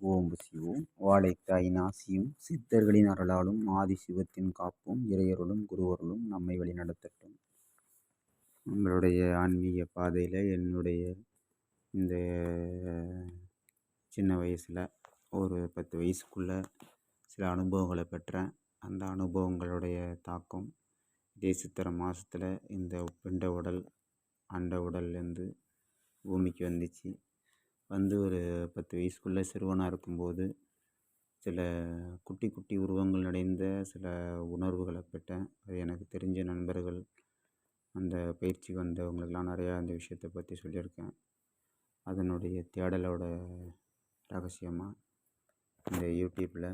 ஓம் சிவோம் வாழைக்காய் நாசியும் சித்தர்களின் அருளாலும் ஆதி சிவத்தின் காப்பும் இறையருளும் குருவருளும் நம்மை வழிநடத்தட்டும். நம்மளுடைய ஆன்மீக பாதையில் என்னுடைய இந்த சின்ன வயசில் ஒரு பத்து வயசுக்குள்ளே சில அனுபவங்களை பெற்றேன். அந்த அனுபவங்களுடைய தாக்கம் இதே சித்திரை இந்த பிண்ட உடல் அண்ட உடல்லேருந்து பூமிக்கு வந்துச்சு. வந்து ஒரு பத்து வயசுக்குள்ளே சிறுவனாக இருக்கும்போது சில குட்டி குட்டி உருவங்கள் அடைந்த சில உணர்வுகளை பெற்றேன். அது எனக்கு தெரிஞ்ச நண்பர்கள் அந்த பயிற்சி வந்தவங்களுக்கெலாம் நிறையா அந்த விஷயத்தை பற்றி சொல்லியிருக்கேன். அதனுடைய தேடலோட ரகசியமாக இந்த யூடியூப்பில்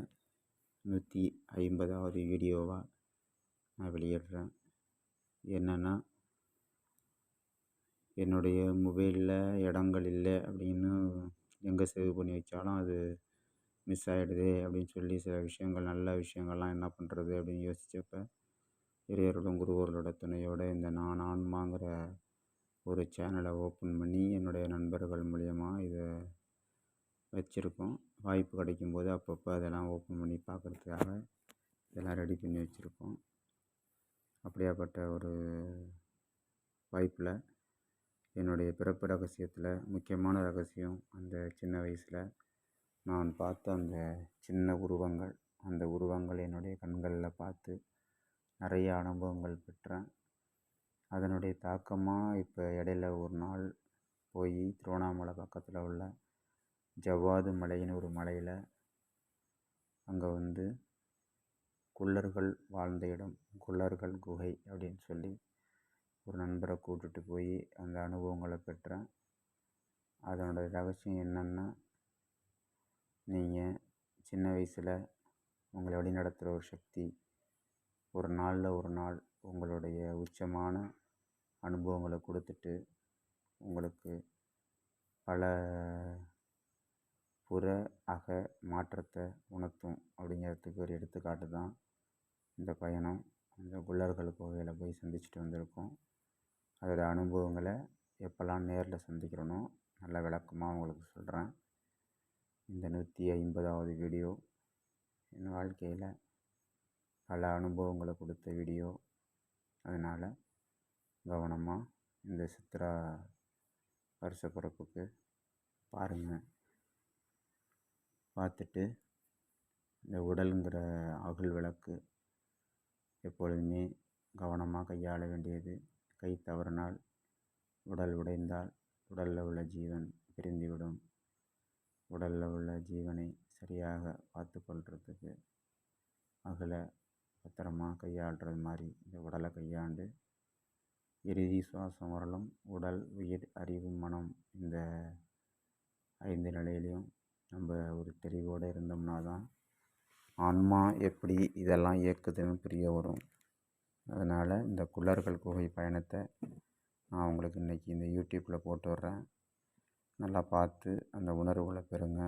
நூற்றி ஐம்பதாவது வீடியோவாக நான் வெளியிடுறேன். என்னென்னா என்னுடைய மொபைலில் இடங்கள் இல்லை அப்படின்னு எங்கே சேவ் பண்ணி வச்சாலும் அது மிஸ் ஆகிடுதே அப்படின்னு சொல்லி சில விஷயங்கள் நல்ல விஷயங்கள்லாம் என்ன பண்ணுறது அப்படின்னு யோசித்தப்ப இறையருடன் குருவர்களோட துணையோடு இந்த நான் ஆன்மாங்கிற ஒரு சேனலை ஓப்பன் பண்ணி என்னுடைய நண்பர்கள் மூலிமா இதை வச்சுருக்கோம். வாய்ப்பு கிடைக்கும்போது அப்பப்போ அதெல்லாம் ஓப்பன் பண்ணி பார்க்குறதுக்காக இதெல்லாம் ரெடி பண்ணி வச்சுருக்கோம். அப்படியாப்பட்ட ஒரு வாய்ப்பில் என்னுடைய பிறப்பு ரகசியத்தில் முக்கியமான ரகசியம் அந்த சின்ன வயசில் நான் பார்த்த அந்த சின்ன உருவங்கள் அந்த உருவங்கள் என்னுடைய கண்களில் பார்த்து நிறைய அனுபவங்கள் பெற்றேன். அதனுடைய தாக்கமாக இப்போ இடையில ஒரு நாள் போய் திருவண்ணாமலை பக்கத்தில் உள்ள ஜவ்வாது மலைன்னு ஒரு மலையில் அங்கே வந்து குள்ளர்கள் வாழ்ந்த இடம் குள்ளர்கள் குகை அப்படின்னு சொல்லி ஒரு நண்பரை கூட்டுட்டு போய் அந்த அனுபவங்களை பெற்றேன். அதனோட ரகசியம் என்னென்னா நீங்கள் சின்ன வயசில் உங்களை வழிநடத்துகிற ஒரு சக்தி ஒரு நாளில் ஒரு நாள் உங்களுடைய உச்சமான அனுபவங்களை கொடுத்துட்டு உங்களுக்கு பல புற அக மாற்றத்தை உணர்த்தும் அப்படிங்கிறதுக்கு ஒரு எடுத்துக்காட்டு தான் இந்த பயணம். அந்த குள்ளர்கள் கோவையில் போய் சந்திச்சுட்டு வந்திருக்கோம். அதோட அனுபவங்களை எப்போல்லாம் நேரில் சந்திக்கிறேனோ நல்ல விளக்கமாக உங்களுக்கு சொல்கிறேன் இந்த நூற்றி ஐம்பதாவது வீடியோ என் வாழ்க்கையில் பல அனுபவங்களை கொடுத்த வீடியோ. அதனால் கவனமாக இந்த சித்ரா வருஷ பிறப்புக்கு பாருங்கள் பார்த்துட்டு இந்த உடலுங்கிற அகல் விளக்கு எப்பொழுதுமே கவனமாக கையாள வேண்டியது. கை தவறினால் உடல் உடைந்தால் உடலில் உள்ள ஜீவன் பிரிந்துவிடும். உடலில் உள்ள ஜீவனை சரியாக பார்த்து கொள்றதுக்கு அகலை பத்திரமா கையாளுறது மாதிரி இந்த உடலை கையாண்டு இறுதி சுவாசம் வரலும் உடல் உயிர் அறிவு மனம் இந்த ஐந்து நிலையிலையும் நம்ம ஒரு தெளிவோடு இருந்தோம்னா தான் ஆன்மா எப்படி இதெல்லாம் இயக்குதுன்னு புரிய வரும். அதனால் இந்த குள்ளர்கள் குகை பயணத்தை நான் உங்களுக்கு இன்றைக்கி இந்த யூடியூப்பில் போட்டு விட்றேன். நல்லா பார்த்து அந்த உணர்வுகளை பெறுங்க.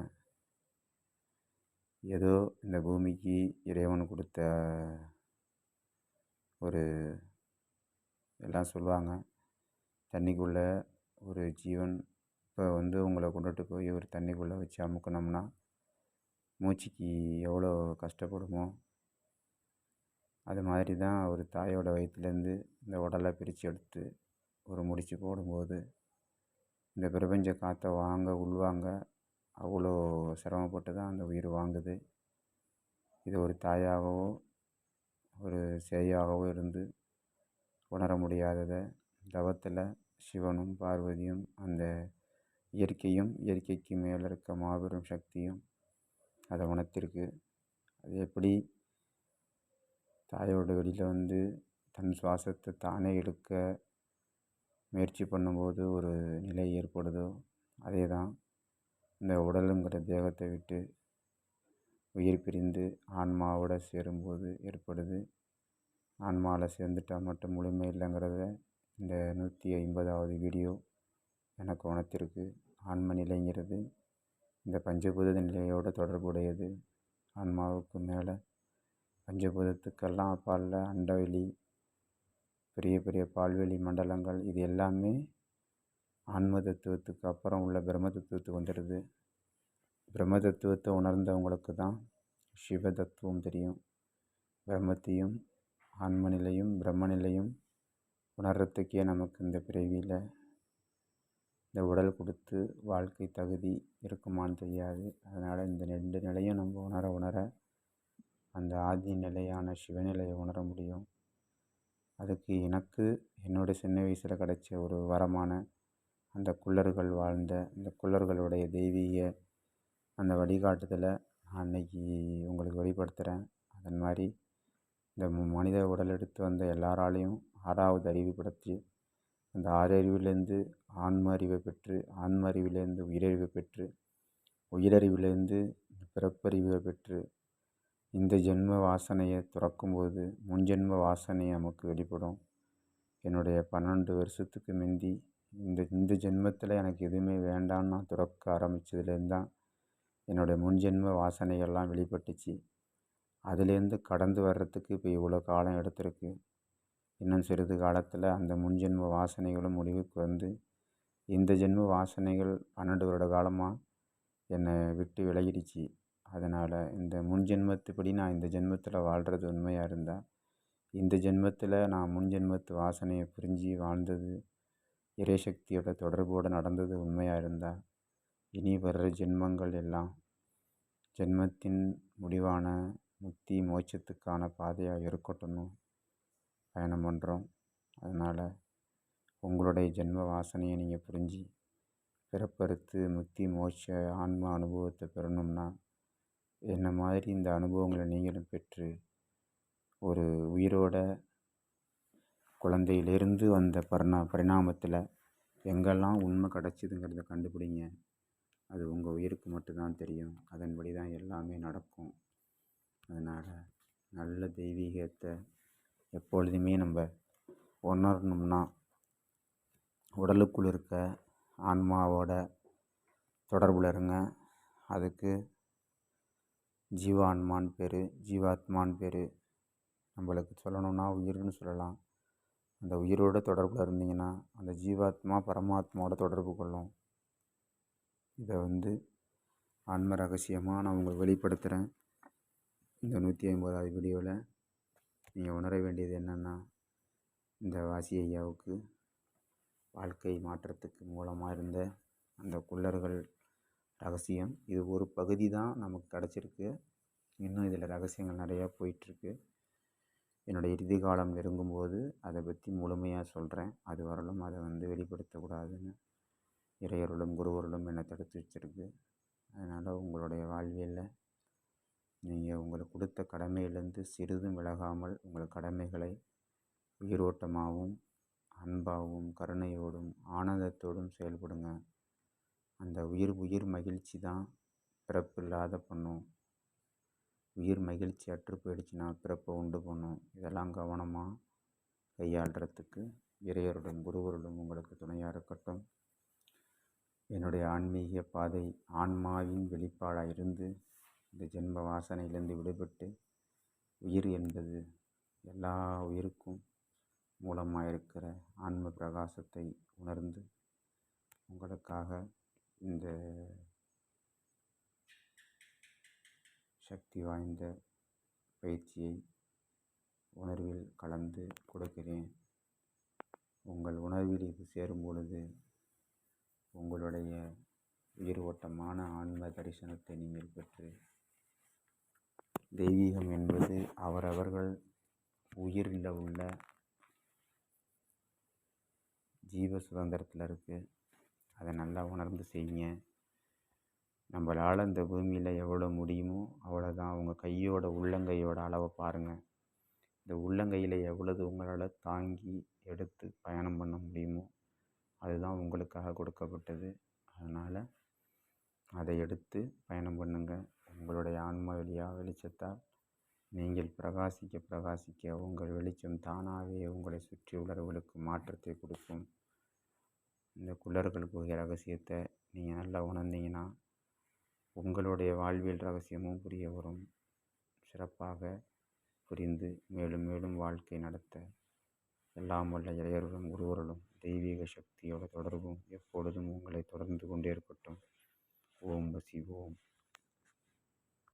ஏதோ இந்த பூமிக்கு இறைவன் கொடுத்த ஒரு எல்லாம் சொல்லுவாங்க. தண்ணிக்குள்ளே ஒரு ஜீவன் இப்போ வந்து உங்களை கொண்டுட்டு போய் ஒரு தண்ணிக்குள்ளே வச்சு அமுக்குனோம்னா மூச்சுக்கு எவ்வளோ கஷ்டப்படுமோ அது மாதிரி தான் ஒரு தாயோட வயிற்றுலேருந்து இந்த உடலை பிரித்து எடுத்து ஒரு முடிச்சு போடும்போது இந்த பிரபஞ்ச காற்றை வாங்க உள்வாங்க அவ்வளோ சிரமப்பட்டு தான் அந்த உயிர் வாங்குது. இது ஒரு தாயாகவோ ஒரு சேயாகவோ இருந்து உணர முடியாததை தவத்தில் சிவனும் பார்வதியும் அந்த இயற்கையும் இயற்கைக்கு மேலே இருக்க மாபெரும் சக்தியும் அதை உணர்த்திருக்கு. அது எப்படி தாயோட வெளியில் வந்து தன் சுவாசத்தை தானே எடுக்க முயற்சி பண்ணும்போது ஒரு நிலை ஏற்படுதோ அதே தான் இந்த உடலுங்கிற தேகத்தை விட்டு உயிர் பிரிந்து ஆன்மாவோட சேரும்போது ஏற்படுது. ஆன்மாவில் சேர்ந்துட்டால் மட்டும் முழுமை இல்லைங்கிறத இந்த நூற்றி ஐம்பதாவது வீடியோ எனக்கு உணர்த்திருக்கு. ஆன்ம நிலைங்கிறது இந்த பஞ்சபூத நிலையோடு தொடர்புடையது. ஆன்மாவுக்கு மேலே பஞ்சபூதத்துக்கெல்லாம் அப்பால் அண்டவெளி பெரிய பெரிய பால்வெளி மண்டலங்கள் இது எல்லாமே ஆன்ம தத்துவத்துக்கு அப்புறம் உள்ள பிரம்ம தத்துவத்துக்கு வந்துடுது. பிரம்ம தத்துவத்தை உணர்ந்தவங்களுக்கு தான் சிவ தத்துவம் தெரியும். பிரம்மத்தையும் ஆன்ம நிலையும் பிரம்ம நிலையும் உணர்றதுக்கே நமக்கு இந்த பிறவியில் இந்த உடல் கொடுத்து வாழ்க்கை தகுதி இருக்குமான்னு தெரியாது. அதனால் இந்த ரெண்டு நிலையும் நம்ம உணர உணர அந்த ஆதி நிலையான சிவநிலையை உணர முடியும். அதுக்கு எனக்கு என்னோடய சின்ன வயசில் கிடைச்ச ஒரு வரமான அந்த குள்ளர்கள் வாழ்ந்த அந்த குள்ளர்களுடைய தெய்வீக அந்த வழிகாட்டுதலை நான் அன்னைக்கு உங்களுக்கு வெளிப்படுத்துகிறேன் அதன் மாதிரி இந்த மனித உடல் எடுத்து வந்த எல்லாராலையும் ஆறாவது அறிவு படைத்து அந்த ஆறறிவிலேருந்து ஆன்ம அறிவை பெற்று ஆன்ம அறிவிலேருந்து உயிரறிவை பெற்று உயிரறிவிலேருந்து பிறப்பறிவை பெற்று இந்த ஜென்ம வாசனையை துறக்கும்போது முன்ஜென்ம வாசனை நமக்கு வெளிப்படும். என்னுடைய பன்னெண்டு வருஷத்துக்கு முந்தி இந்த இந்த ஜென்மத்தில் எனக்கு எதுவுமே வேண்டான்னு நான் துறக்க ஆரம்பித்ததுலேருந்து தான் என்னுடைய முன்ஜென்ம வாசனைகள்லாம் வெளிப்பட்டுச்சு. அதுலேருந்து கடந்து வர்றதுக்கு இப்போ இவ்வளோ காலம் எடுத்திருக்கு. இன்னும் சிறிது காலத்தில் அந்த முன்ஜென்ம வாசனைகளும் முடிவுக்கு வந்து இந்த ஜென்ம வாசனைகள் பன்னெண்டு வருட காலமாக என்னை விட்டு விலகிடுச்சு. அதனால் இந்த முன் ஜென்மத்துப்படி நான் இந்த ஜென்மத்தில் வாழ்கிறது உண்மையாக இருந்தால் இந்த ஜென்மத்தில் நான் முன் ஜென்மத்து வாசனையை புரிஞ்சு வாழ்ந்தது இறைசக்தியோட தொடர்போடு நடந்தது உண்மையாக இருந்தால் இனி வர்ற ஜென்மங்கள் எல்லாம் ஜென்மத்தின் முடிவான முக்தி மோட்சத்துக்கான பாதையாக இருக்கட்டும்னு பயணம் பண்ணுறோம் அதனால் உங்களுடைய ஜென்ம வாசனையை நீங்கள் புரிஞ்சு பிறப்பறுத்து முக்தி மோட்ச ஆன்ம அனுபவத்தை பெறணும்னா என்ன மாதிரி இந்த அனுபவங்களை நீங்களும் பெற்று ஒரு உயிரோட குழந்தையிலிருந்து வந்த பரிணா பரிணாமத்தில் எங்கெல்லாம் உண்மை கிடச்சிதுங்கிறத கண்டுபிடிங்க. அது உங்கள் உயிருக்கு மட்டும்தான் தெரியும். அதன்படி தான் எல்லாமே நடக்கும். அதனால் நல்ல தெய்வீகத்தை எப்பொழுதுமே நம்ம உணரணும்னா உடலுக்குள் இருக்க ஆன்மாவோட தொடர்பில் இருங்க. அதுக்கு ஜீவான்மான்னு பேர் ஜீவாத்மான்னு பேர். நம்மளுக்கு சொல்லணும்னா உயிர்னு சொல்லலாம். அந்த உயிரோட தொடர்பில் இருந்தீங்கன்னா அந்த ஜீவாத்மா பரமாத்மாவோட தொடர்பு கொள்ளும். இதை வந்து ஆன்ம ரகசியமாக நான் உங்களுக்கு வெளிப்படுத்துகிறேன் இந்த நூற்றி ஐம்பதாவது வீடியோவில் நீங்கள் உணர வேண்டியது என்னென்னா இந்த வாசி ஐயாவுக்கு வாழ்க்கை மாற்றத்துக்கு மூலமாக இருந்த அந்த குள்ளர்கள் ரகசியம். இது ஒரு பகுதி தான் நமக்கு கிடச்சிருக்கு. இன்னும் இதில் ரகசியங்கள் நிறையா போயிட்டுருக்கு. என்னுடைய இறுதி காலம் நெருங்கும்போது அதை பற்றி முழுமையாக சொல்கிறேன் அது வரலும் அதை வந்து வெளிப்படுத்தக்கூடாதுன்னு இறையருளும் குருவருளும் என்னை தடுத்து வச்சுருக்கு. அதனால் உங்களுடைய வாழ்வியலில் நீங்கள் உங்களுக்கு கொடுத்த கடமையிலேருந்து சிறிதும் விலகாமல் உங்கள் கடமைகளை உயிரோட்டமாகவும் அன்பாகவும் கருணையோடும் ஆனந்தத்தோடும் செயல்படுங்க. அந்த உயிர் உயிர் மகிழ்ச்சி தான் பிறப்பு இல்லாத பண்ணும் உயிர் மகிழ்ச்சி அற்று போயிடுச்சுன்னா பிறப்பை உண்டு பண்ணும். இதெல்லாம் கவனமாக கையாளுறதுக்கு இறையருடன் குருவருடன் உங்களுக்கு துணையாக இருக்கட்டும். என்னுடைய ஆன்மீக பாதை ஆன்மாவின் வெளிப்பாடாக இருந்து இந்த ஜென்ம வாசனையிலிருந்து விடுபட்டு உயிர் என்பது எல்லா உயிருக்கும் மூலமாக இருக்கிற ஆன்ம பிரகாசத்தை உணர்ந்து உங்களுக்காக இந்த சக்தி வாய்ந்த பயிற்சியை உணர்வில் கலந்து கொடுக்கிறேன். உங்கள் உணர்வில் இது சேரும் பொழுது உங்களுடைய உயிர் ஓட்டமான ஆன்ம தரிசனத்தை நீங்கள் பெற்று தெய்வீகம் என்பது அவரவர்கள் உயிரில் உள்ள ஜீவ சுதந்திரத்தில் இருக்குது அதை நல்லா உணர்ந்து செய்யுங்க. நம்மளால் இந்த பூமியில் எவ்வளோ முடியுமோ அவ்வளோ தான் அவங்க கையோட உள்ளங்கையோட அளவை பாருங்கள் இந்த உள்ளங்கையில் எவ்வளவு உங்களால் தாங்கி எடுத்து பயணம் பண்ண முடியுமோ அதுதான் உங்களுக்காக கொடுக்கப்பட்டது. அதனால் அதை எடுத்து பயணம் பண்ணுங்கள் உங்களுடைய ஆன்ம வழியாக வெளிச்சத்தால் நீங்கள் பிரகாசிக்க பிரகாசிக்க உங்கள் வெளிச்சம் தானாகவே உங்களை சுற்றி உள்ளவர்களுக்கு மாற்றத்தை கொடுக்கும். இந்த குள்ளர்கள் குகை ரகசியத்தை நீங்கள் நல்லா உணர்ந்தீங்கன்னா உங்களுடைய வாழ்வியல் ரகசியமும் புரிய வரும். சிறப்பாக புரிந்து மேலும் மேலும் வாழ்க்கை நடத்த எல்லாம் வல்ல இறையர்களும் ஒருவர்களும் தெய்வீக சக்தியோட தொடர்பும் எப்பொழுதும் உங்களை தொடர்ந்து கொண்டே இருக்கட்டும். ஓம் வசி ஓம்.